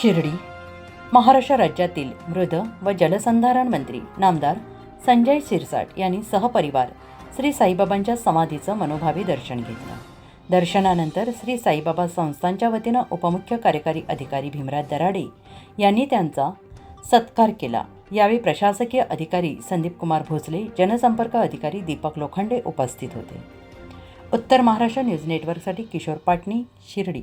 शिर्डी महाराष्ट्र राज्यातील मृद व जलसंधारण मंत्री नामदार संजय शिरसाट यांनी सहपरिवार श्री साईबाबांच्या समाधीचं मनोभावी दर्शन घेतलं. दर्शनानंतर श्री साईबाबा संस्थांच्या वतीनं उपमुख्य कार्यकारी अधिकारी भीमराज दराडे यांनी त्यांचा सत्कार केला. यावेळी प्रशासकीय अधिकारी संदीप कुमार भोसले जनसंपर्क अधिकारी दीपक लोखंडे उपस्थित होते. उत्तर महाराष्ट्र न्यूज नेटवर्कसाठी किशोर पाटणी शिर्डी.